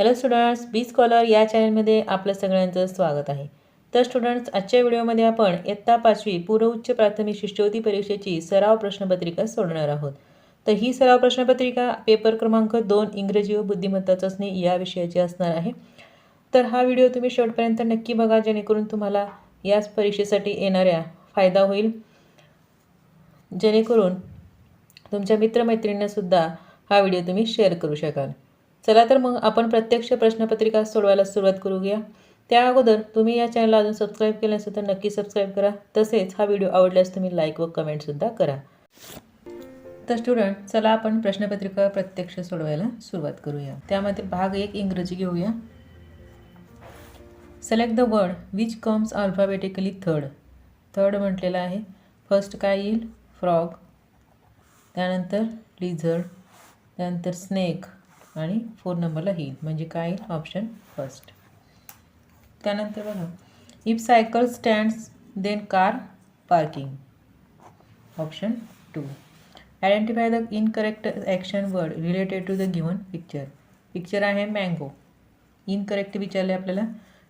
Hello students B scholar या चॅनलमध्ये आपलं सगळ्यांचं स्वागत आहे. तर स्टुडंट्स आजच्या व्हिडिओमध्ये आपण इयत्ता पाचवी पूर्व उच्च प्राथमिक शिष्यवृत्ती परीक्षेची सराव प्रश्नपत्रिका सोडणार आहोत. तर ही सराव प्रश्नपत्रिका पेपर क्रमांक दोन इंग्रजी व बुद्धिमत्ता चाचणी या विषयाची असणार आहे. तर हा व्हिडिओ तुम्ही शेवटपर्यंत नक्की बघा जेणेकरून तुम्हाला याच परीक्षेसाठी येणाऱ्या फायदा होईल. जेणेकरून तुमच्या मित्रमैत्रिणींनासुद्धा हा व्हिडिओ तुम्ही शेअर करू शकाल. चला तर मग आपण प्रत्यक्ष प्रश्नपत्रिका सोडवायला सुरुवात करूया. त्या अगोदर तुम्ही या चॅनलला अजून सबस्क्राईब केलं नसेल तर नक्की सबस्क्राईब करा. तसेच हा व्हिडिओ आवडल्यास तुम्ही लाईक व कमेंटसुद्धा करा. तर स्टुडंट चला आपण प्रश्नपत्रिका प्रत्यक्ष सोडवायला सुरुवात करूया. त्यामध्ये भाग एक इंग्रजी घेऊया. Select the word which comes alphabetically third third म्हटलेलं आहे. फर्स्ट काय येईल? फ्रॉग त्यानंतर लिझर्ड त्यानंतर स्नेक आणि फोर नंबरला येईल. म्हणजे काय येईल? Option first. त्यानंतर बघा. If cycle stands then car parking option two identify the incorrect action word related to the given picture picture आहे मँगो इनकरेक्ट विचारले आपल्याला.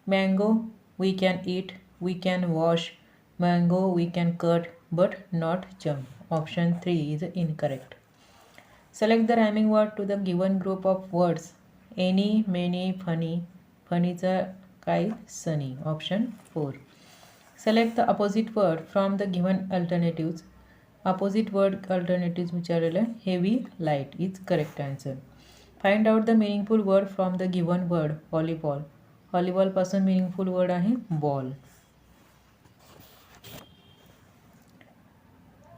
Mango we can eat we can wash mango we can cut but not jump option three is incorrect Select the rhyming word to the given group of words. Any, many, funny. फनीचा काय sunny option four select the opposite word from the given alternatives opposite word alternatives विचारलेलं heavy light is correct answer find out the meaningful word from the given word volleyball व्हॉलीबॉलपासून meaningful word आहे ball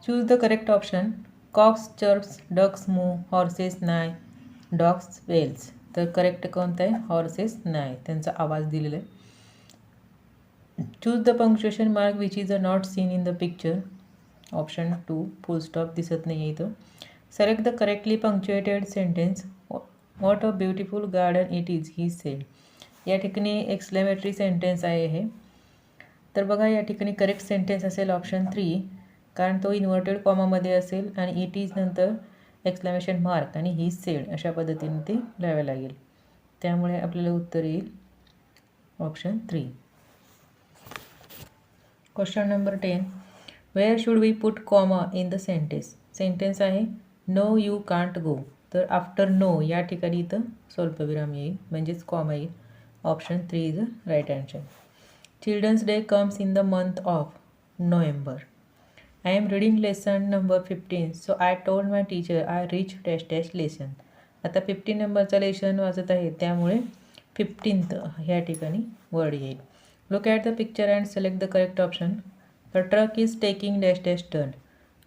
choose the correct option cocks chirps ducks moo horses neigh dogs wails तर correct कोणतं आहे? Horses neigh त्यांचा आवाज दिलेला आहे. Choose the punctuation mark which is a not seen in the picture option two full stop दिसत नाही आहे इथं. Select the correctly punctuated sentence what a beautiful garden it is he said या ठिकाणी एक्सप्लेमेटरी सेंटेन्स आहे हे. तर बघा या ठिकाणी करेक्ट सेंटेन्स असेल ऑप्शन थ्री कारण तो इन्व्हर्टेड कॉमामध्ये असेल आणि इट इज नंतर एक्सक्लेमेशन मार्क आणि ही सेड अशा पद्धतीने ते लिहावे लागेल. त्यामुळे आपल्याला उत्तर येईल option three question number ten where should we put comma in the sentence sentence आहे नो यू कांट गो तर आफ्टर नो या ठिकाणी इथं स्वल्पविराम येईल म्हणजेच कॉमा येईल. Option three is a right answer children's day comes in the month of November I am reading lesson number fifteen so I told my teacher I reach dash dash lesson आता fifteen नंबरचा lesson वाचत आहे त्यामुळे fifteenth ह्या ठिकाणी word येईल. Look at the picture and select the correct option the truck is taking dash dash turn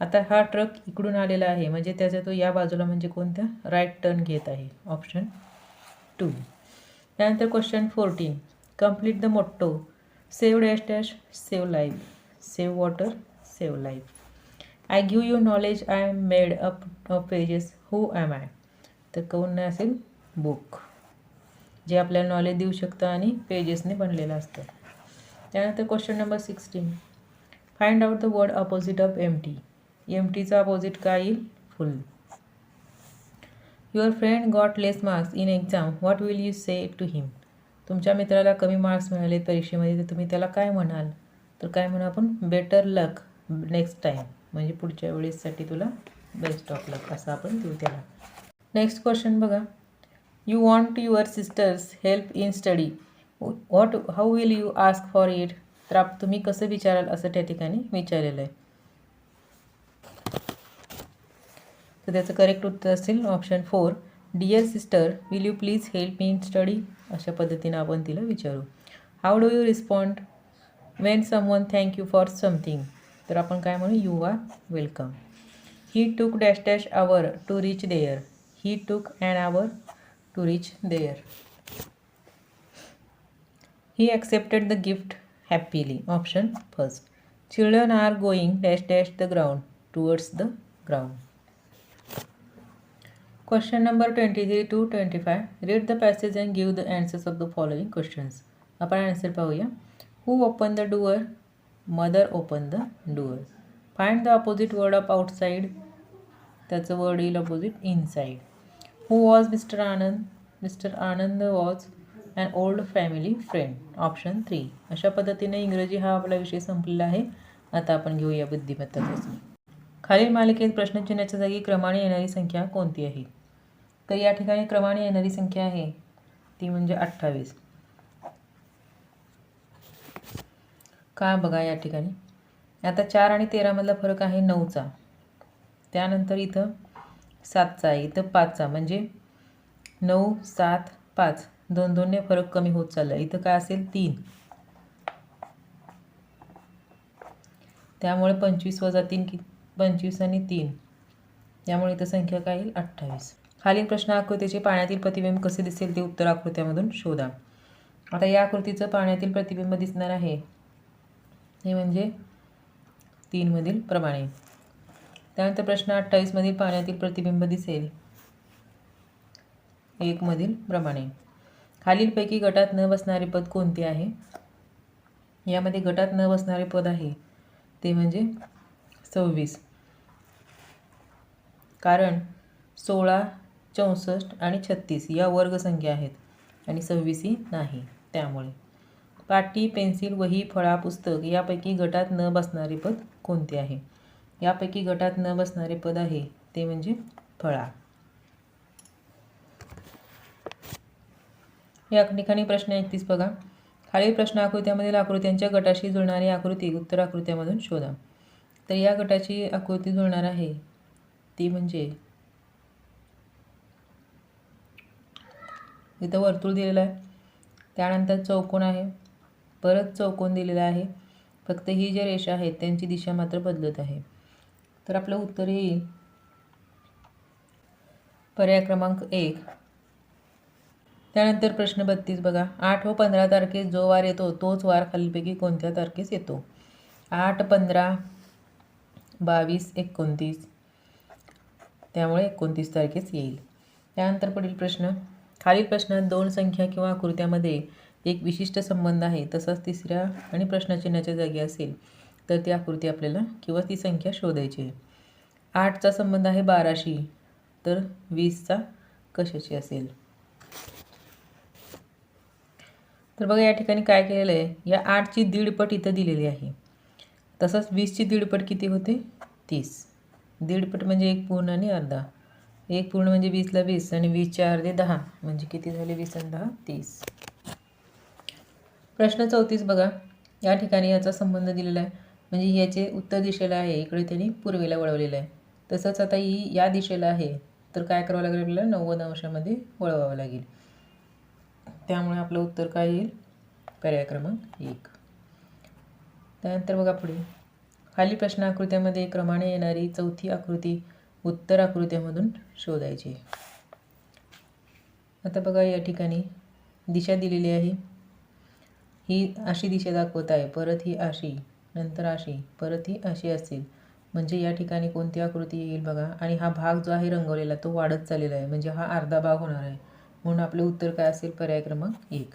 आता हा ट्रक इकडून आलेला आहे म्हणजे त्याचा तो या बाजूला म्हणजे कोणत्या राईट टर्न घेत आहे. ऑप्शन टू त्यानंतर question fourteen complete the motto save dash dash save life save water save life I give you knowledge I am made up of pages who am I तर कोण असेल? Book जे आपल्याला knowledge देऊ शकतं आणि पेजेसने बनलेलं असतं. त्यानंतर question number sixteen find out the word opposite of empty M टीचा अपोजिट काय येईल? Full your friend got less marks in exam what will you say to him तुमच्या मित्राला कमी मार्क्स मिळाले परीक्षेमध्ये तर तुम्ही त्याला काय म्हणाल? तर काय म्हणू आपण? बेटर लक नेक्स्ट टाईम म्हणजे पुढच्या वेळेससाठी तुला बेस्ट ऑफ लक असं आपण देऊ त्याला. नेक्स्ट क्वेश्चन बघा. You want your sisters help in study what how will you ask for it तर आप तुम्ही कसं विचाराल असं त्या ठिकाणी विचारलेलं आहे. तर त्याचं करेक्ट उत्तर असेल option four dear sister will you please help me in study अशा पद्धतीनं आपण तिला विचारू. How do you respond when someone thank you for something तर आपण काय म्हणू? You are welcome he took dash dash hour to reach there he took and hour to reach there he accepted the gift happily option first children are going dash dash the ground towards the ground question number twenty three to twenty five read the passage and give the answers of the following questions आपण answer पाहूया. Who open the door mother open the door find the opposite word of outside त्याचं word येईल opposite inside who was mister Anand mister Anand was and old family friend option three अशा पद्धतीने इंग्रजी हा आपला विषय संपलेला आहे. आता आपण घेऊया बुद्धिमत्ता चाचणी खालील मालिकेत प्रश्नचिन्हाच्या जागी क्रमाने येणारी संख्या कोणती आहे? तर या ठिकाणी क्रमाने येणारी संख्या आहे. ती म्हणजे अठ्ठावीस. का बघा या ठिकाणी? आता चार आणि तेरामधला फरक आहे नऊचा. त्यानंतर इथं सातचा आहे इथं पाचचा. म्हणजे नऊ सात पाच दोन दोनने फरक कमी होत चालला इथं काय असेल? तीन. त्यामुळे पंचवीस वजा तीन कि पंचवीस आणि तीन. त्यामुळे इथं संख्या काय येईल? अठ्ठावीस. खालील प्रश्न आकृतीचे पाण्यातील प्रतिबिंब कसे दिसेल? ते उत्तर आकृत्यामधून शोधा. आता या आकृतीचं पाण्यातील प्रतिबिंब दिसणार आहे. हे म्हणजे तीनमधील प्रमाणे. त्यानंतर प्रश्न अठ्ठावीसमधील पाण्यातील प्रतिबिंब दिसेल. एकमधील प्रमाणे. खालीलपैकी गटात न बसणारे पद कोणते आहे? यामध्ये गटात न बसणारे पद आहे. ते म्हणजे सव्वीस. कारण सोळा चौसष्ट आणि छत्तीस या वर्गसंख्या आहेत आणि सव्वीस ही नाही. त्यामुळे पाटी पेन्सिल वही फळा पुस्तक यापैकी गटात न बसणारे पद कोणते आहे? यापैकी गटात न बसणारे पद आहे ते म्हणजे फळा. या ठिकाणी प्रश्न एकतीस बघा. खालील प्रश्न आकृत्यामधील आकृत्यांच्या गटाशी जुळणारी आकृती उत्तर आकृत्यामधून शोधा. तर या गटाची आकृती जुळणार आहे ती म्हणजे इथं वर्तुळ दिलेलं आहे. त्यानंतर चौकोन आहे. परत चौकोन दिलेला आहे. फक्त ही जे रेषा आहेत त्यांची दिशा मात्र बदलत आहे. तर आपलं उत्तर येईल. पर्याय क्रमांक एक. त्यानंतर प्रश्न बत्तीस बघा. आठ व पंधरा तारखेस जो वार येतो तोच वार खालीलपैकी कोणत्या तारखेस येतो? आठ पंधरा बावीस एकोणतीस. त्यामुळे एकोणतीस तारखेस येईल. त्यानंतर पुढील प्रश्न. खालील प्रश्नात दोन संख्या किंवा आकृत्यामध्ये एक विशिष्ट संबंध आहे तसाच तिसऱ्या आणि प्रश्नचिन्हाच्या जागी असेल तर ती आकृती आपल्याला किंवा ती संख्या शोधायची आहे. आठचा संबंध आहे बाराशी तर वीसचा कशाशी असेल? तर बघा या ठिकाणी काय केलेलं आहे? या आठची दीडपट इथं दिलेली आहे. तसंच वीसची दीडपट किती होते? तीस. दीडपट म्हणजे एक पूर्ण आणि अर्धा. एक पूर्ण म्हणजे वीसला वीस आणि वीसच्या अर्धे दहा. म्हणजे किती झाले? वीस आणि दहा तीस. प्रश्न चौतीस बघा. या ठिकाणी याचा संबंध दिलेला आहे. म्हणजे याचे उत्तर दिशेला आहे. इकडे त्यांनी पूर्वेला वळवलेलं आहे. तसंच आता ही या दिशेला आहे. तर काय करावं लागेल आपल्याला? नव्वद अंशामध्ये वळवावं लागेल. त्यामुळे आपलं उत्तर काय येईल? पर्याय क्रमांक एक. त्यानंतर बघा पुढे. खाली प्रश्न आकृत्यामध्ये क्रमाने येणारी चौथी आकृती उत्तर आकृत्यामधून शोधायची आता बघा या ठिकाणी दिशा दिलेली आहे. ही अशी दिशा दाखवत आहे. परत ही अशी नंतर अशी परत ही अशी असेल म्हणजे या ठिकाणी कोणती आकृती येईल बघा. आणि हा भाग जो आहे रंगवलेला तो वाढत चाललेला आहे. म्हणजे हा अर्धा भाग होणार आहे. म्हणून आपलं उत्तर काय असेल? पर्याय क्रमांक एक.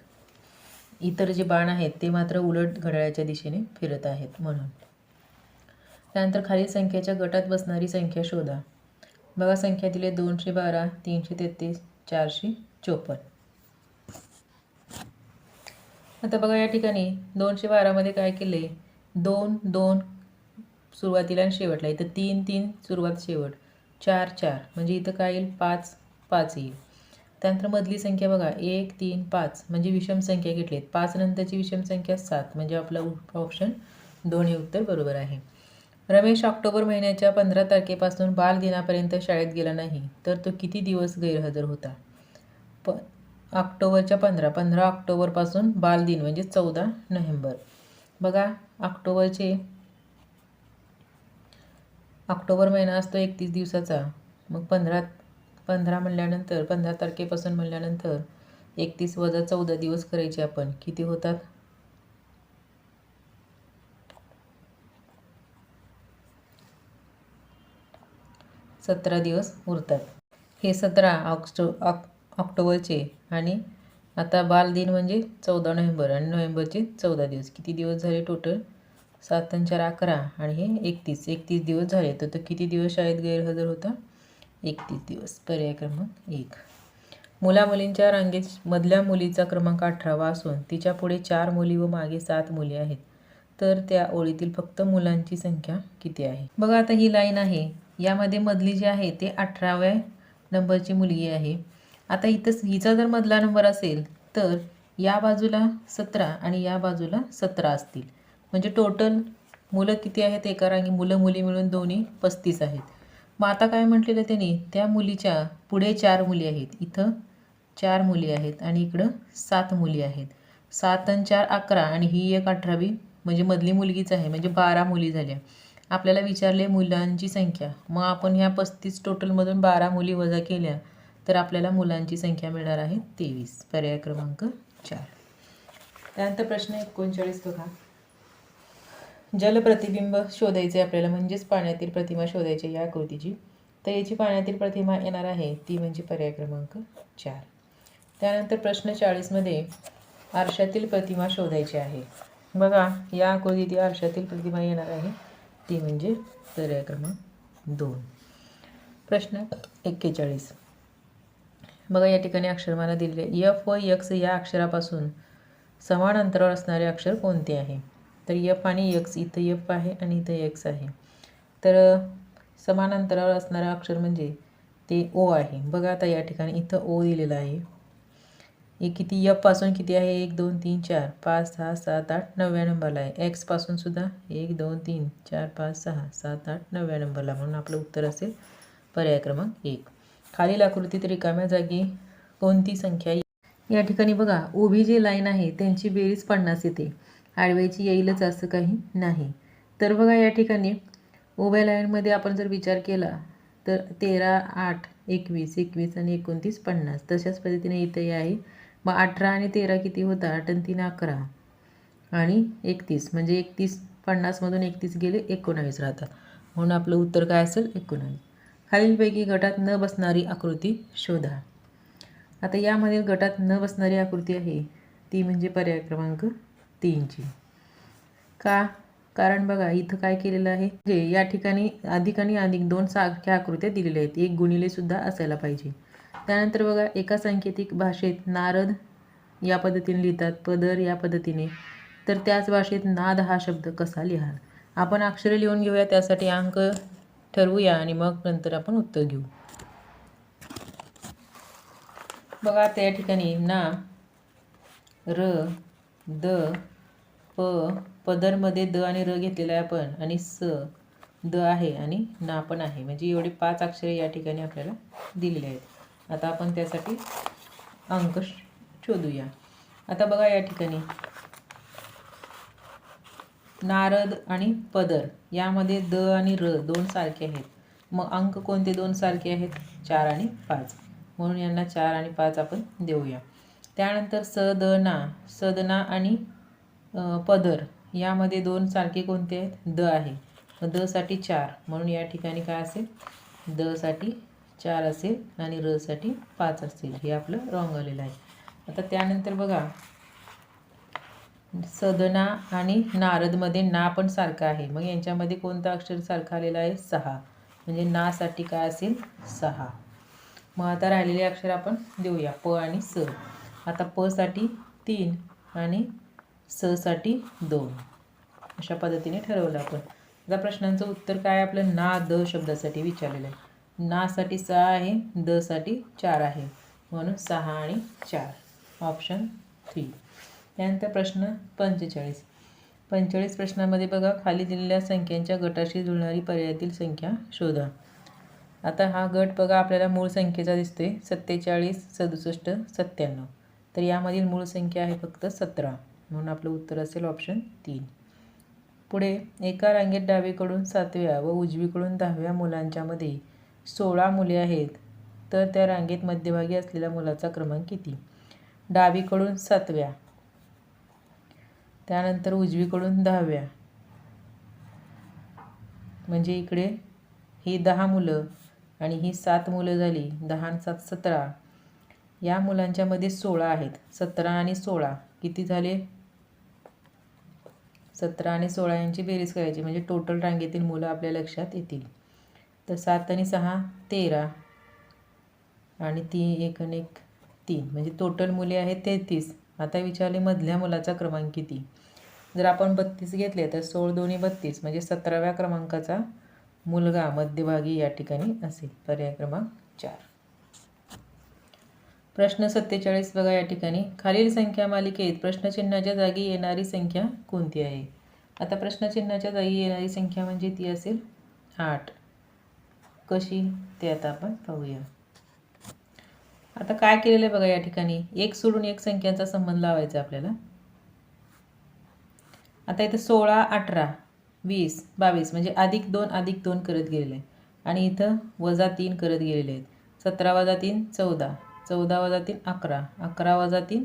इतर जे बाण आहेत ते मात्र उलट घड्याळाच्या दिशेने फिरत आहेत म्हणून. त्यानंतर खालील संख्येच्या गटात बसणारी संख्या शोधा. बघा संख्या दिली दोनशे बारा तीनशे तेहतीस चारशे चोपन्न. आता बघा या ठिकाणी दोनशे बारामध्ये काय केले दोन दोन सुरुवातीला आणि शेवटला. इथं तीन तीन सुरुवात शेवट. चार चार. म्हणजे इथं काय येईल? पाच पाच येईल. त्यानंतर मधली संख्या बघा. एक तीन पाच. म्हणजे विषम संख्या घेतली आहेत पाच नंतरची विषम संख्या सात. म्हणजे आपला ऑप्शन दोन हे उत्तर बरोबर आहे. रमेश ऑक्टोबर महिन्याच्या पंधरा तारखेपासून बालदिनापर्यंत शाळेत गेला नाही तर तो किती दिवस गैरहजर होता? प ऑक्टोबरच्या पंधरा पंधरा ऑक्टोबरपासून बालदिन म्हणजे चौदा नोव्हेंबर. बघा ऑक्टोबरचे ऑक्टोबर महिना असतो एकतीस दिवसाचा. मग पंधरा पंधरा म्हणल्यानंतर पंधरा तारखेपासून म्हणल्यानंतर एकतीस वजा चौदा दिवस करायचे आपण. किती होतात? सतरा दिवस उरतात. हे सतरा ऑक्टो ऑक ऑक्टोबरचे आणि आता बालदिन म्हणजे चौदा नोव्हेंबर आणि नोव्हेंबरचे चौदा दिवस. किती दिवस झाले टोटल सात आणि चार अकरा आणि हे एकतीस. एकतीस दिवस झाले. तर तो किती दिवस शाळेत गैरहजर होता? एकतीस दिवस. पर्याय क्रमांक एक. मुला मुलींच्या रांगेत मधल्या मुलीचा क्रमांक अठरावा असून तिच्या पुढे चार मुली व मागे सात मुली आहेत. तर त्या ओळीतील फक्त मुलांची संख्या किती आहे? बघा आता ही लाईन आहे. यामध्ये मधली जी आहे ते अठराव्या नंबरची मुलगी आहे. आता इथं हिचा जर मधला नंबर असेल तर या बाजूला सतरा आणि या बाजूला सतरा असतील. म्हणजे टोटल मुलं किती आहेत एका रांगी? मुलं मुली मिळून दोन्ही पस्तीस आहेत. मग आता काय म्हटलेलं त्यांनी? त्या मुलीच्या पुढे चार मुली आहेत. इथं चार मुली आहेत आणि इकडं सात मुली आहेत. सात आणि चार अकरा आणि ही एक अठरावी म्हणजे मधली मुलगीच आहे. म्हणजे बारा मुली झाल्या. आपल्याला विचारले मुलांची संख्या. मग आपण ह्या पस्तीस टोटलमधून बारा मुली वजा केल्या. तर आपल्याला मुलांची संख्या मिळणार आहे तेवीस. पर्याय क्रमांक चार. त्यानंतर प्रश्न एकोणचाळीस बघा. जलप्रतिबिंब शोधायचे आपल्याला म्हणजेच पाण्यातील प्रतिमा शोधायची या आकृतीची. तर याची पाण्यातील प्रतिमा येणार आहे ती म्हणजे पर्याय क्रमांक चार. त्यानंतर प्रश्न चाळीसमध्ये आरशातील प्रतिमा शोधायची आहे. बघा या आकृतीत या आरशातील प्रतिमा येणार आहे ती म्हणजे पर्याय क्रमांक दोन. प्रश्न एक्केचाळीस. बघा या ठिकाणी अक्षरमाला दिलेले यफ व यक्स या अक्षरापासून समान अंतरावर असणारे अक्षर कोणते आहे? तर यफ आणि यक्स इथं यफ आहे आणि इथं यक्स आहे. तर समान अंतरावर असणारं अक्षर म्हणजे ते ओ आहे. बघा आता या ठिकाणी इथं ओ दिलेलं आहे. हे किती यफपासून किती आहे? एक दोन तीन चार पाच सहा सात आठ नवव्या नंबरला आहे. एक्सपासून सुद्धा एक दोन तीन चार पाच सहा सात आठ नवव्या नंबरला. म्हणून आपलं उत्तर असेल पर्याय क्रमांक एक. खालील आकृतीत रिकाम्या जागी कोणती संख्या या ठिकाणी बघा उभी जी लाईन आहे त्यांची बेरीज पन्नास येते. आडव्याची येईलच असं काही नाही. तर बघा या ठिकाणी उभ्या लाईनमध्ये आपण जर विचार केला तर तेरा आठ एकवीस एकवीस आणि एकोणतीस पन्नास. तशाच पद्धतीने इथंही आहे. मग अठरा आणि तेरा किती होता आठ आणि तीन अकरा. आणि एकतीस. म्हणजे एकतीस पन्नासमधून एकतीस गेले एकोणावीस राहतात. म्हणून आपलं उत्तर काय असेल? एकोणावीस. खालीलपैकी गटात न बसणारी आकृती शोधा. आता यामध्ये गटात न बसणारी आकृती आहे ती म्हणजे पर्याय क्रमांक तीनची. का? कारण बघा इथं काय केलेलं आहे? जे या ठिकाणी अधिक आणि अधिक दोन सारख्या आकृत्या दिलेल्या आहेत एक गुणिलेसुद्धा असायला पाहिजे. त्यानंतर बघा एका सांकेतिक भाषेत नारद या पद्धतीने लिहितात पदर या पद्धतीने. तर त्याच भाषेत नाद हा शब्द कसा लिहाल? आपण अक्षरे लिहून घेऊया त्यासाठी अंक ठरवूया आणि मग नंतर आपण उत्तर घेऊ. बघा आता या ठिकाणी ना र द प पदरमध्ये द आणि र घेतलेला आहे आपण आणि स द आहे आणि ना पण आहे. म्हणजे एवढे पाच अक्षरे या ठिकाणी आपल्याला दिलेले आहेत. आता आपण त्यासाठी अंक शोधूया. आता बघा या ठिकाणी. नारद आणि पदर यामध्ये द आणि र दोन सारखे आहेत. मग अंक कोणते दोन सारखे आहेत? चार आणि पाच. म्हणून यांना चार आणि पाच आपण देऊया. त्यानंतर स द ना सदना आणि पदर यामध्ये दोन सारखे कोणते आहेत? द आहे. मग दसाठी चार. म्हणून या ठिकाणी काय असेल? दसाठी चार असेल आणि रसाठी पाच असेल. हे आपलं रॉंग आलेलं आहे. आता त्यानंतर बघा. सदना आणि नारदमध्ये ना पण सारखं आहे. मग यांच्यामध्ये कोणता अक्षर सारखा आलेला आहे? सहा. म्हणजे नासाठी काय असेल? सहा. मग आता राहिलेले अक्षर आपण देऊया. प आणि स. आता प साठी तीन आणि स साठी दोन. अशा पद्धतीने ठरवलं आपण. आता प्रश्नांचं उत्तर काय आपलं ना द शब्दासाठी विचारलेलं आहे. नासाठी सहा आहे द साठी चार आहे. म्हणून सहा आणि चार. Option three. त्यानंतर प्रश्न पंचेचाळीस. पंचेचाळीस प्रश्नामध्ये बघा खाली दिलेल्या संख्यांच्या गटाशी जुळणारी पर्यायातील संख्या शोधा. आता हा गट बघा आपल्याला मूळ संख्येचा दिसतोय सत्तेचाळीस सदुसष्ट सत्त्याण्णव. तर यामधील मूळ संख्या आहे फक्त सतरा. म्हणून आपलं उत्तर असेल ऑप्शन तीन. पुढे एका रांगेत डावीकडून सातव्या व उजवीकडून दहाव्या मुलांच्यामध्ये सोळा मुले आहेत तर त्या रांगेत मध्यभागी असलेल्या मुलाचा क्रमांक किती? डावीकडून सातव्या. त्यानंतर उजवीकडून दहाव्या. म्हणजे इकडे ही दहा मुलं आणि ही सात मुलं झाली. दहा आणि सात सतरा. या मुलांच्यामध्ये सोळा आहेत. सतरा आणि सोळा. किती झाले? सतरा आणि सोळा यांची बेरीज करायची. म्हणजे टोटल रांगेतील मुलं आपल्या लक्षात येतील. तर सात आणि सहा तेरा. आणि ती एक आणि एक तीन. म्हणजे टोटल मुले आहेत तेहतीस. आता विचारले मधल्या मुलाचा क्रमांक किती? जर आपण बत्तीस घेतले तर सोळ दोन्ही बत्तीस म्हणजे सतराव्या क्रमांकाचा मुलगा मध्यभागी या ठिकाणी असेल. पर्याय क्रमांक चार. प्रश्न सत्तेचाळीस बघा या ठिकाणी. खालील संख्या मालिकेत प्रश्नचिन्हाच्या जागी येणारी संख्या कोणती आहे? आता प्रश्नचिन्हाच्या जागी येणारी संख्या म्हणजे ती असेल आठ. कशी? ते आता आपण पाहूया. आता काय केलेलं आहे बघा या ठिकाणी? एक सोडून एक संख्यांचा संबंध लावायचा आपल्याला. आता इथं सोळा अठरा वीस बावीस म्हणजे अधिक दोन अधिक दोन करत गेलेले आहे आणि इथं वजा तीन करत गेलेले आहेत. सतरा वजा तीन चौदा. चौदा वजा तीन अकरा. अकरा वजा तीन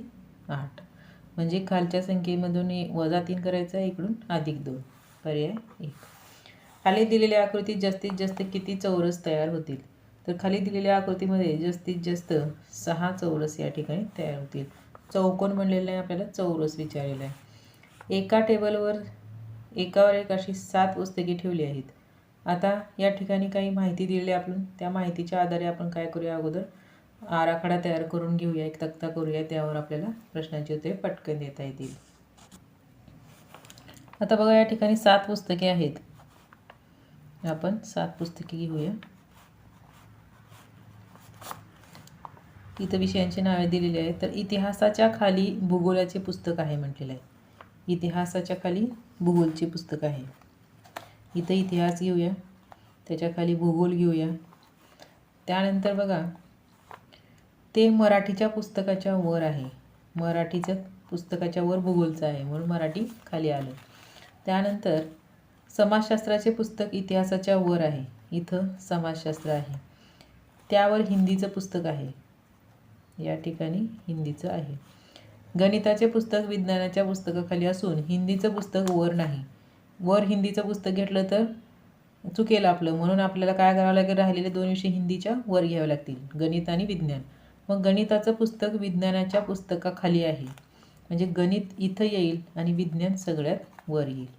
आठ. म्हणजे खालच्या संख्येमधून वजा तीन करायचं आहे इकडून अधिक दोन. पर्याय एक. खाली दिलेल्या आकृतीत जास्तीत जास्त किती चौरस तयार होतील? तर खाली दिलेल्या आकृतीमध्ये जास्तीत जास्त सहा चौरस या ठिकाणी तयार होतील. चौकोन म्हणलेलं आहे? आपल्याला चौरस विचारलेलं आहे. एका टेबलवर एकावर एक अशी सात पुस्तके ठेवली आहेत. आता या ठिकाणी काही माहिती दिलेली आहे आपण. त्या माहितीच्या आधारे आपण काय करूया अगोदर? आराखडा तयार करून घेऊया. एक तक्ता करूया. त्यावर आपल्याला प्रश्नांची उत्तरे पटकन देता येतील. आता बघा या ठिकाणी सात पुस्तके आहेत. आपण सात पुस्तके घेऊया. इथं विषयांची नावे दिलेली आहेत. तर इतिहासाच्या खाली भूगोलाचे पुस्तक आहे म्हटलेलं आहे. इतिहासाच्या खाली भूगोलचे पुस्तक आहे. इथं इतिहास घेऊया. त्याच्याखाली भूगोल घेऊया. त्यानंतर बघा ते मराठीच्या पुस्तकाच्या वर आहे. मराठीच्या पुस्तकाच्या वर भूगोलचं आहे म्हणून मराठी खाली आलं. त्यानंतर समाजशास्त्राचे पुस्तक इतिहासाच्या वर आहे. इथं समाजशास्त्र आहे. त्यावर हिंदीचं पुस्तक आहे. या ठिकाणी हिंदीचं आहे. गणिताचे पुस्तक विज्ञानाच्या पुस्तकाखाली असून हिंदीचं पुस्तक वर नाही. वर हिंदीचं पुस्तक घेतलं तर चुकेल आपलं. म्हणून आपल्याला काय करावं लागेल? राहिलेले दोन विषय हिंदीच्या वर घ्यावे लागतील. गणित आणि विज्ञान. मग गणिताचं पुस्तक विज्ञानाच्या पुस्तकाखाली आहे. म्हणजे गणित इथं येईल आणि विज्ञान सगळ्यात वर येईल.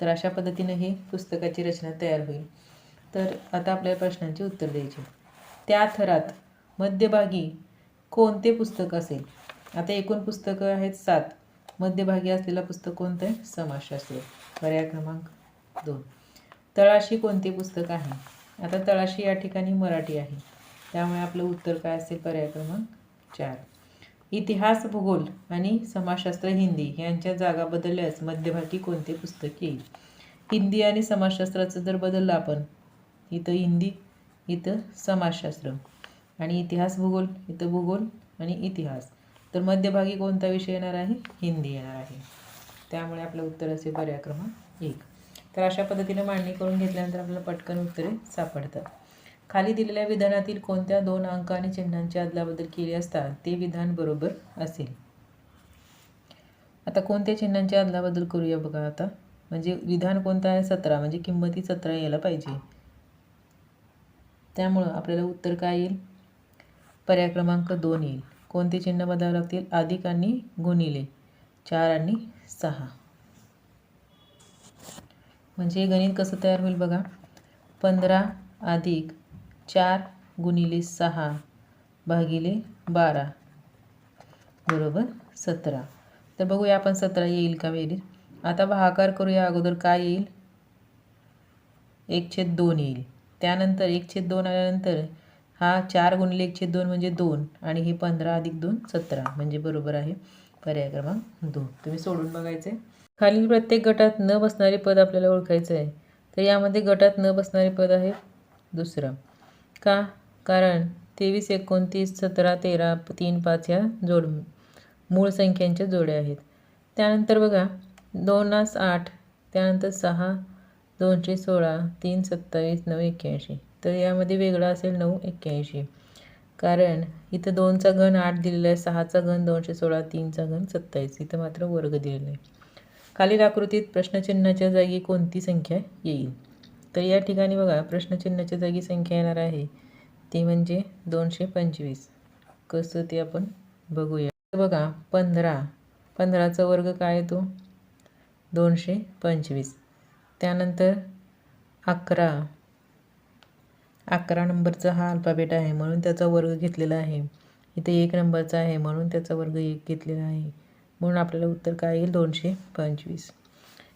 तर अशा पद्धतीनं हे पुस्तकाची रचना तयार होईल. तर आता आपल्याला प्रश्नांची उत्तर द्यायची. त्या थरात मध्यभागी कोणते पुस्तक असेल? आता एकूण पुस्तकं आहेत सात. मध्यभागी असलेलं पुस्तक कोणतं आहे? समाजशास्त्र. पर्याय क्रमांक दोन. तळाशी कोणते पुस्तक आहे? आता तळाशी या ठिकाणी मराठी आहे. त्यामुळे आपलं उत्तर काय असेल? पर्याय क्रमांक चार. इतिहास भूगोल आणि समाजशास्त्र हिंदी यांच्या जागा बदलल्यास मध्यभागी कोणते पुस्तक येईल? हिंदी आणि समाजशास्त्राचं जर बदललं आपण इथं हिंदी इथं समाजशास्त्र. आणि इतिहास भूगोल इथं भूगोल आणि इतिहास. तर मध्यभागी कोणता विषय येणार आहे? हिंदी येणार आहे. त्यामुळे आपलं उत्तर असे पर्याय क्रमांक एक. तर अशा पद्धतीने मांडणी करून घेतल्यानंतर आपल्याला पटकन उत्तरे सापडतात. खाली दिलेल्या विधानातील कोणत्या दोन अंक आणि चिन्हांची अदलाबदल केली असता ते विधान बरोबर असेल. आता कोणत्या चिन्हांची अदलाबदल करूया बघा आता. म्हणजे विधान कोणतं आहे? सतरा. म्हणजे किंमती सतरा यायला पाहिजे. त्यामुळं आपल्याला उत्तर काय येईल? पर्याय क्रमांक दोन येईल. कोणते चिन्ह बदलावं लागतील? अधिक आणि गुणिले चार आणि सहा. म्हणजे हे गणित कसं तयार होईल बघा. पंधरा अधिक चार गुणिले सहा भागिले बारा. बरोबर सतरा. तर बघूया आपण सतरा येईल का बेरीज आता भाकार करूया. अगोदर काय येईल? एक छेद दोन येईल. त्यानंतर एक छेद दोन आल्यानंतर हा चार गुणिले एक छेद दोन म्हणजे दोन आणि हे पंधरा अधिक दोन सतरा. म्हणजे बरोबर आहे पर्याय क्रमांक दोन. तुम्ही सोडून बघायचे? खालील प्रत्येक गटात न बसणारे पद आपल्याला ओळखायचं आहे. तर यामध्ये गटात न बसणारे पद आहे दुसरं. का? कारण तेवीस एकोणतीस सतरा तेरा तीन पाच ह्या जोड मूळ संख्यांच्या जोड्या आहेत. त्यानंतर बघा दोनास आठ त्यानंतर सहा दोनशे सोळा तीन सत्तावीस नऊ एक्क्याऐंशी. तर यामध्ये वेगळा असेल नऊ एक्क्याऐंशी. कारण इथं दोनचा घन आठ दिलेला आहे सहाचा घन दोनशे सोळा तीनचा घन सत्तावीस. इथं मात्र वर्ग दिलेला आहे. खालील आकृतीत प्रश्नचिन्हाच्या जागी कोणती संख्या येईल? तर या ठिकाणी बघा प्रश्नचिन्हाच्या जागी संख्या येणार आहे. ती म्हणजे दोनशे पंचवीस. कसं ते आपण बघूया. बघा पंधरा. पंधराचा वर्ग काय येतो? दोनशे पंचवीस. त्यानंतर अकरा. अकरा नंबरचा हा अल्फाबेट आहे म्हणून त्याचा वर्ग घेतलेला आहे. इथे एक नंबरचा आहे म्हणून त्याचा वर्ग एक घेतलेला आहे. म्हणून आपल्याला उत्तर काय येईल? दोनशे पंचवीस.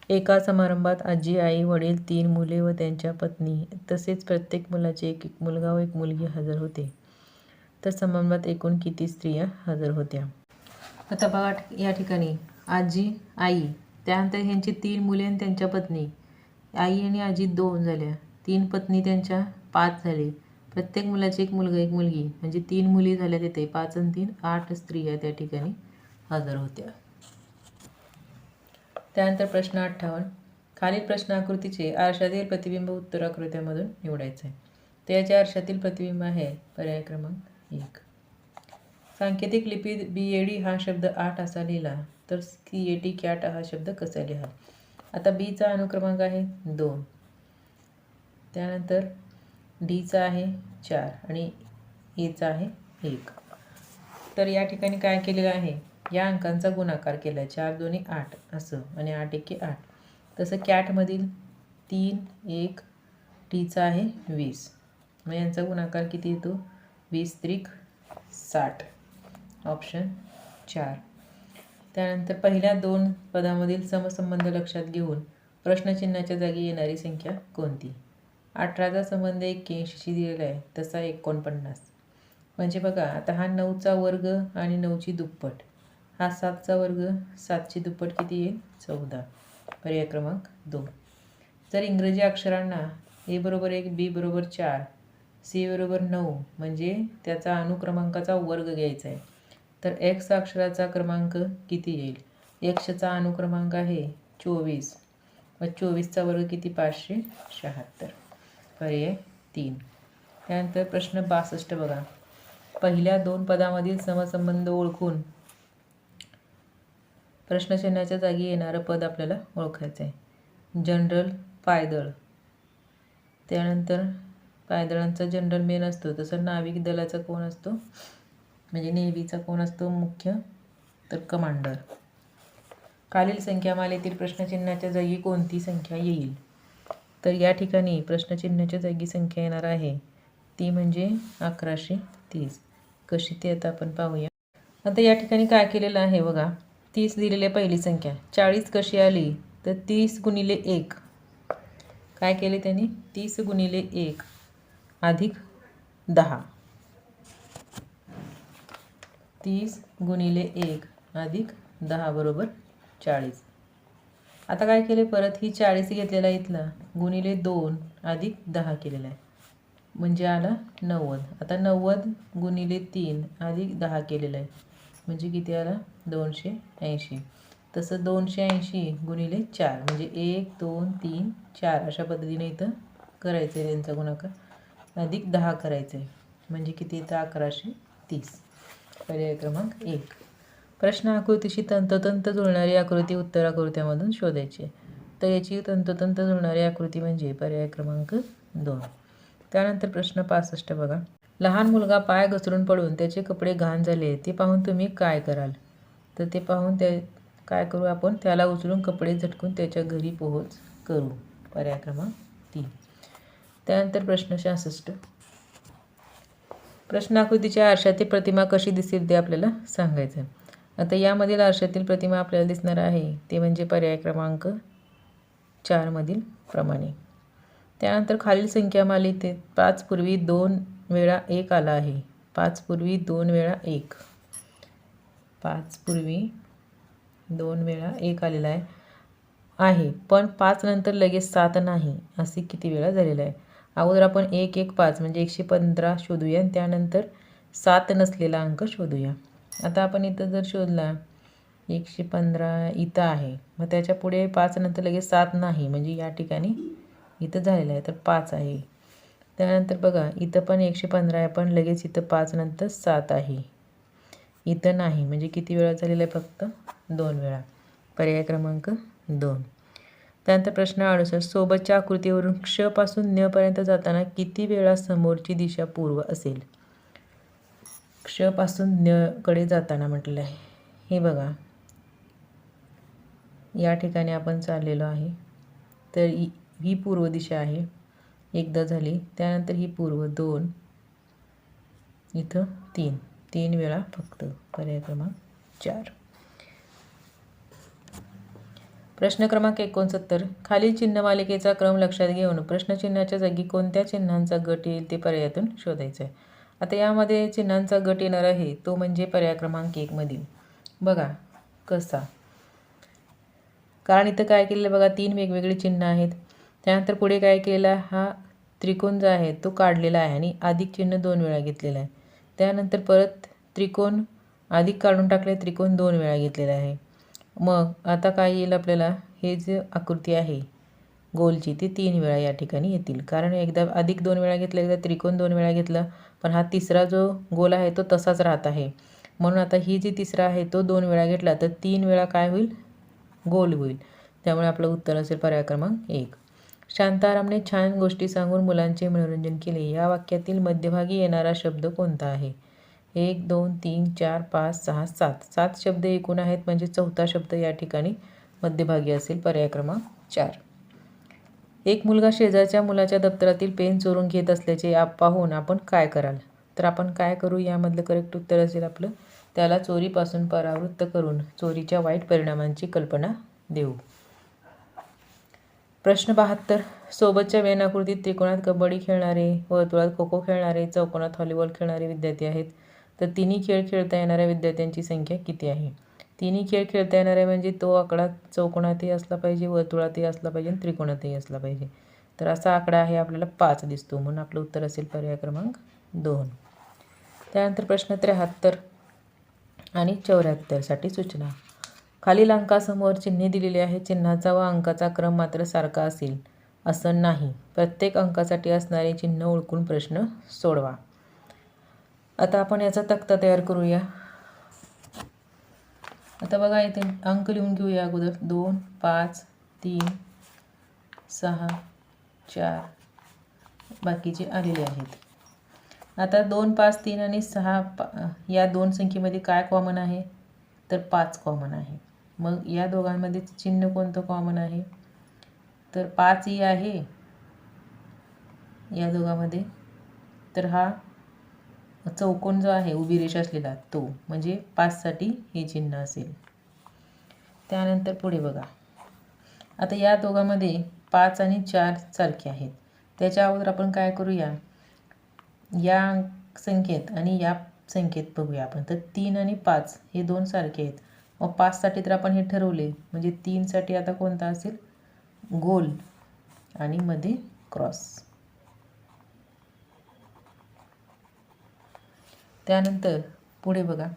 एका समारंभात आजी आई वडील तीन मुले व त्यांच्या पत्नी तसेच प्रत्येक मुलाचे एक एक मुलगा व एक मुलगी हजर होते. तर समारंभात एकूण किती स्त्रिया हजर होत्या? आता बघा या ठिकाणी. आजी आई त्यानंतर ह्यांची तीन मुले आणि त्यांच्या पत्नी. आई आणि आजी दोन झाल्या. तीन पत्नी त्यांच्या पाच झाले. प्रत्येक मुलाची एक मुलगा एक मुलगी. म्हणजे तीन मुली झाल्या तिथे. पाच आणि तीन आठ स्त्रिया त्या ठिकाणी हजर होत्या. त्यानंतर प्रश्न अठ्ठावन्न. खालील प्रश्न आकृतीचे आरशातील प्रतिबिंब उत्तर आकृत्यामधून निवडायचे. आहे त्याच्या आरशातील प्रतिबिंब आहे पर्याय क्रमांक एक. सांकेतिक लिपीत बी ए डी हा शब्द आठ असा लिहिला. तर सी ए टी कॅट हा शब्द कसा लिहा आता बीचा अनुक्रमांक आहे दोन. त्यानंतर डीचा आहे चार आणि एचा आहे एक. तर या ठिकाणी काय केलेलं आहे? या अंकांचा गुणाकार केला. आहे चार दोन्ही आठ असं आणि आठ एके आठ. तसं कॅटमधील तीन एक टीचा आहे वीस. मग यांचा गुणाकार किती येतो? वीस त्रिक साठ. ऑप्शन चार. त्यानंतर पहिल्या दोन पदामधील समसंबंध लक्षात घेऊन प्रश्नचिन्हाच्या जागी येणारी संख्या कोणती? अठराचा संबंध एक्क्याऐंशीशी दिलेला आहे तसा एकोणपन्नास. म्हणजे बघा आता हा नऊचा वर्ग आणि नऊची दुप्पट. हा सातचा वर्ग सातची दुप्पट किती येईल? चौदा. पर्याय क्रमांक दोन. जर इंग्रजी अक्षरांना ए बरोबर एक बी बरोबर चार सी बरोबर नऊ म्हणजे त्याचा अनुक्रमांकाचा वर्ग घ्यायचा आहे तर एक्स अक्षराचा क्रमांक किती येईल? एक्सचा अनुक्रमांक आहे चोवीस. व चोवीसचा वर्ग किती? पाचशे शहात्तर. पर्याय तीन. त्यानंतर प्रश्न बासष्ट बघा. पहिल्या दोन पदामधील समसंबंध ओळखून प्रश्नचिन्हाच्या जागी येणारं पद आपल्याला ओळखायचं आहे जनरल पायदळ. त्यानंतर पायदळांचा जनरल मेन असतो. तसं नाविक दलाचा कोण असतो? म्हणजे नेव्हीचा कोण असतो? मुख्य तर कमांडर. खालील संख्यामालेतील प्रश्नचिन्हाच्या जागी कोणती संख्या येईल? तर या ठिकाणी प्रश्नचिन्हाच्या जागी संख्या येणार आहे. ती म्हणजे अकराशे तीस. कशी ते आता आपण पाहूया. आता या ठिकाणी काय केलेलं आहे बघा. तीस दिलेली पहिली संख्या. चाळीस कशी आली? तर तीस गुणिले एक. काय केले त्यांनी? तीस गुणिले एक अधिक दहा. तीस गुणिले एक अधिक दहा बरोबर चाळीस. आता काय केले परत ही चाळीस घेतलेला इथला. गुणिले दोन अधिक दहा केलेला आहे. म्हणजे आला नव्वद. आता नव्वद गुणिले तीन अधिक दहा केलेलं आहे. म्हणजे किती आला? दोनशे ऐंशी. तसं दोनशे ऐंशी गुणिले चार. म्हणजे एक दोन तीन चार अशा पद्धतीने इथं करायचं आहे त्यांचा गुणाकार. अधिक दहा करायचं आहे म्हणजे किती? येतं अकराशे तीस. पर्याय क्रमांक एक. प्रश्न आकृतीशी तंतोतंत जुळणारी आकृती उत्तर आकृत्यामधून शोधायची आहे. तर याची तंतोतंत जुळणारी आकृती म्हणजे पर्याय क्रमांक दोन. त्यानंतर प्रश्न पासष्ट बघा. लहान मुलगा पाय घसरून पडून त्याचे कपडे घाण झाले ते पाहून तुम्ही काय कराल? तर ते पाहून त्या काय करू आपण? त्याला उचलून कपडे झटकून त्याच्या घरी पोहोच करू. पर्याय क्रमांक तीन. त्यानंतर प्रश्न सहासष्ट. प्रश्न आकृतीच्या आरशातील प्रतिमा कशी दिसेल ते आपल्याला सांगायचं आहे आता यामधील आरशातील प्रतिमा आपल्याला दिसणार आहे. ते म्हणजे पर्याय क्रमांक चारमधील प्रमाणे. त्यानंतर खालील संख्या मालिकेत पाच पूर्वी दोन वेळा एक आला आहे. पाच पूर्वी दोन वेळा एक. पाच पूर्वी दोन वेळा एक आलेला आहे. आहे. पण पाच नंतर लगेच सात नाही असे किती वेळा झालेलं आहे? अगोदर आपण एक एक पाच म्हणजे एकशे पंधरा शोधूया आणि त्यानंतर सात नसलेला अंक शोधूया. आता आपण इथं जर शोधला एकशे पंधरा इथं आहे. मग त्याच्या पुढे पाच नंतर लगेच सात नाही म्हणजे या ठिकाणी इथं झालेलं आहे तर पाच आहे. त्यानंतर बघा इथं पण एकशे पंधरा आहे पण लगेच इथं पाच नंतर सात आहे. इथं नाही म्हणजे किती वेळा झालेलं आहे फक्त? दोन वेळा. पर्याय क्रमांक दोन. त्यानंतर प्रश्न अडुसष्ट. सोबतच्या आकृतीवरून क्षपासून नपर्यंत जाताना किती वेळा समोरची दिशा पूर्व असेल? क्षपासून ज्ञकडे जाताना म्हटलं आहे हे बघा. या ठिकाणी आपण चाललेलो आहे. तर ही पूर्व दिशा आहे. एकदा झाली. त्यानंतर ही पूर्व दोन. इथं तीन. तीन वेळा फक्त. पर्याय क्रमांक चार. प्रश्न क्रमांक एकोणसत्तर. खालील चिन्ह मालिकेचा क्रम लक्षात घेऊन प्रश्नचिन्हाच्या जागी कोणत्या चिन्हांचा गट येईल ते पर्यायातून शोधायचं आहे आता यामध्ये चिन्हांचा गट येणार आहे. तो म्हणजे पर्याय क्रमांक एकमधील बघा कसा. कारण इथं काय केलेलं बघा तीन वेगवेगळे चिन्ह आहेत. त्यानंतर पुढे काय केलेला हा त्रिकोण जो आहे तो काढलेला आहे आणि अधिक चिन्ह दोन वेळा घेतलेला आहे. त्यानंतर परत त्रिकोण अधिक काढून टाकले त्रिकोण दोन वेळा घेतलेला आहे. मग आता काय येईल आपल्याला? हे जे आकृती आहे गोलची ती तीन वेळा या ठिकाणी येतील. कारण एकदा अधिक दोन वेळा घेतलं एकदा त्रिकोण दोन वेळा घेतलं पण हा तिसरा जो गोल आहे तो तसाच राहत आहे. म्हणून आता ही जी तिसरा आहे तो दोन वेळा घेतला तर तीन वेळा काय होईल? गोल होईल. त्यामुळे आपलं उत्तर असेल पर्याय क्रमांक एक. शांतारामने छान गोष्टी सांगून मुलांचे मनोरंजन केले. या वाक्यातील मध्यभागी येणारा शब्द कोणता आहे? एक दोन तीन चार पाच सहा सात. सात शब्द एकूण आहेत म्हणजे चौथा शब्द या ठिकाणी मध्यभागी असेल पर्याय क्रमांक चार. एक मुलगा शेजारच्या मुलाच्या दप्तरातील पेन चोरून घेत असल्याचे आप पाहून आपण काय कराल? तर आपण काय करू? यामधलं करेक्ट उत्तर असेल आपलं. त्याला चोरीपासून परावृत्त करून चोरीच्या वाईट परिणामांची कल्पना देऊ. प्रश्न बहात्तर. सोबतच्या वेनाकृतीत त्रिकोणात कबड्डी खेळणारे वर्तुळात खो खो खेळणारे चौकोनात व्हॉलीबॉल खेळणारे विद्यार्थी आहेत. तर तिन्ही खेळ खेळता येणाऱ्या विद्यार्थ्यांची संख्या किती आहे? तिन्ही खेळ खेळता येणारे म्हणजे तो आकडा चौकोनातही असला पाहिजे वर्तुळातही असला पाहिजे आणि त्रिकोणातही असला पाहिजे. तर असा आकडा आहे आपल्याला पाच दिसतो. म्हणून आपलं उत्तर असेल पर्याय क्रमांक दोन. त्यानंतर प्रश्न त्र्याहत्तर आणि चौऱ्याहत्तरसाठी सूचना. खालील अंकासमोर चिन्हे दिलेली आहे चिन्हाचा व अंकाचा क्रम मात्र सारखा असेल असं नाही. प्रत्येक अंकासाठी असणारे चिन्ह ओळखून प्रश्न सोडवा. आता आपण याचा तक्ता तयार करूया. आता बघा इथे अंक लिहून घेऊया अगोदर. दोन पाच तीन सहा चार. बाकीचे आलेले आहेत. आता दोन पाच तीन आणि सहा पा या दोन संख्येमध्ये काय कॉमन आहे? तर पाच कॉमन आहे. मग या दोघांमध्ये चिन्ह कोणतं कॉमन आहे? तर पाच ही आहे या दोघांमध्ये. तर हा चौकोन जो आहे उभी रेषा असलेला तो म्हणजे पाचसाठी हे चिन्ह असेल. त्यानंतर पुढे बघा. आता या दोघांमध्ये पाच आणि चार सारखे आहेत. त्याच्या अगोदर आपण काय करूया? या संख्येत आणि या संख्येत बघूया आपण. तर तीन आणि पाच हे दोन सारखे आहेत. मग पाचसाठी तर आपण हे ठरवले. म्हणजे तीनसाठी आता कोणता असेल? गोल आणि मध्ये क्रॉस. त्यानंतर पुढे बघा.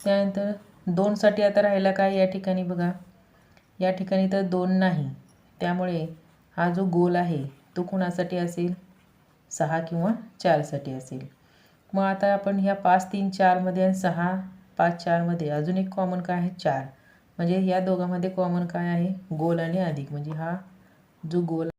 त्यानंतर दोनसाठी आता राहिला काय या ठिकाणी बघा. या ठिकाणी तर दोन नाही. त्यामुळे हा जो गोल आहे तो कुणासाठी असेल? सहा किंवा चारसाठी असेल. मग आता आपण ह्या पाच तीन चारमध्ये आणि सहा पाच चारमध्ये अजून एक कॉमन काय आहे? चार. म्हणजे या दोघांमध्ये कॉमन काय आहे? गोल आणि अधिक. म्हणजे हा जो गोल